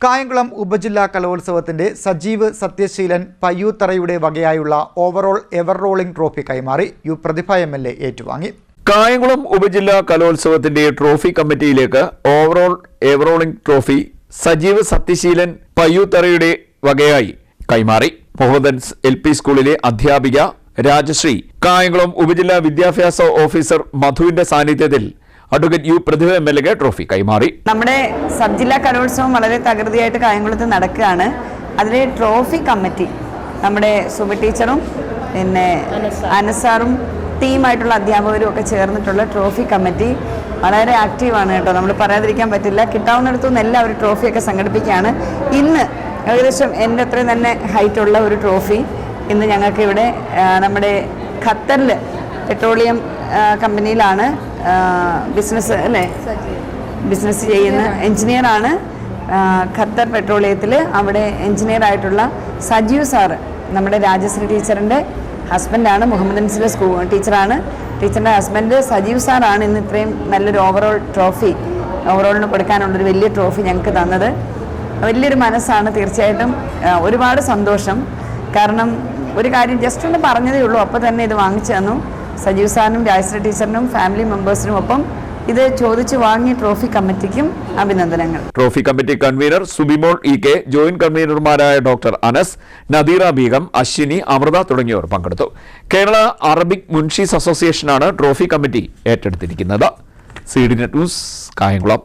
കായംകുളം ഉപജില്ലാ കലോത്സവത്തിന്റെ സജീവ് സത്യശീലൻ പയ്യൂത്തറയുടെ വകയായുള്ള ഓവറോൾ എവർ റോളിംഗ് ട്രോഫി കൈമാറി U Prathibha M L A ഏറ്റുവാങ്ങി. കായംകുളം ഉപജില്ലാ കലോത്സവത്തിന്റെ trophy കമ്മിറ്റിയിലേക്ക് overall ever rolling trophy Sajeev Sathyasheelan പയ്യൂത്തറയുടെ വകയായി കൈമാറി. മുഹമ്മദൻസ് എൽ പി സ്കൂളിലെ അധ്യാപിക രാജശ്രീ കായംകുളം ഉപജില്ലാ വിദ്യാഭ്യാസ ഓഫീസർ മധുവിന്റെ സാന്നിധ്യത്തിൽ advocate U Prathibha M L trophy കൈമാറി. നമ്മുടെ സബ് ജില്ലാ കലോത്സവം വളരെ തകൃതിയായിട്ട് കായംകുളത്ത് നടക്കുകയാണ്. അതിലെ ട്രോഫി കമ്മിറ്റി നമ്മുടെ സുബ ടീച്ചറും പിന്നെ അനസാറും ടീമായിട്ടുള്ള അധ്യാപകരും ഒക്കെ ചേർന്നിട്ടുള്ള ട്രോഫി കമ്മിറ്റി വളരെ ആക്റ്റീവാണ് കേട്ടോ. നമ്മൾ പറയാതിരിക്കാൻ പറ്റില്ല. കിട്ടാവുന്നിടത്തുനിന്ന് എല്ലാവരും ട്രോഫിയൊക്കെ സംഘടിപ്പിക്കുകയാണ്. ഇന്ന് ഏകദേശം എന്റെ അത്രയും തന്നെ ഹൈറ്റുള്ള ഒരു ട്രോഫി ഇന്ന് ഞങ്ങൾക്ക് ഇവിടെ നമ്മുടെ ഖത്തറിൽ പെട്രോളിയം കമ്പനിയിലാണ്. ബിസിനസ് അല്ലേ? ബിസിനസ് ചെയ്യുന്ന എഞ്ചിനീയറാണ് ഖത്തർ പെട്രോളിയത്തിൽ അവിടെ എഞ്ചിനീയർ ആയിട്ടുള്ള സജീവ് സാറ് നമ്മുടെ രാജശ്രീ ടീച്ചറിന്റെ ഹസ്ബൻഡാണ് മുഹമ്മദ് അൻസിലെ സ്കൂൾ ടീച്ചറാണ്. ടീച്ചറിന്റെ ഹസ്ബൻഡ് സജീവ് സാറാണ് ഇന്ന് ഇത്രയും നല്ലൊരു ഓവറോൾ ട്രോഫി ഓവറോളിന് കൊടുക്കാനുള്ളൊരു വലിയ ട്രോഫി ഞങ്ങൾക്ക് തന്നത്. വലിയൊരു മനസ്സാണ് തീർച്ചയായിട്ടും ഒരുപാട് സന്തോഷം. കാരണം ഒരു കാര്യം ജസ്റ്റ് ഒന്ന് പറഞ്ഞതേ ഉള്ളൂ അപ്പോൾ തന്നെ ഇത് വാങ്ങിച്ചു തന്നു. സജീവ് സാറിനും രാജശ്രീ ടീച്ചറിനും ഫാമിലി മെമ്പേഴ്സിനും ഒപ്പം ഇത് ചോദിച്ചു വാങ്ങിയ ട്രോഫി കമ്മിറ്റിക്കും അഭിനന്ദനങ്ങൾ. Trophy committee convener Subimol E K joint കൺവീനർമാരായ doctor Anas Nadeera Beegum Aswini Amritha തുടങ്ങിയവർ പങ്കെടുത്തു. കേരള അറബിക് മുൻഷീസ് അസോസിയേഷനാണ് trophy committee ഏറ്റെടുത്തിരിക്കുന്നത്. C D net news Kayamkulam.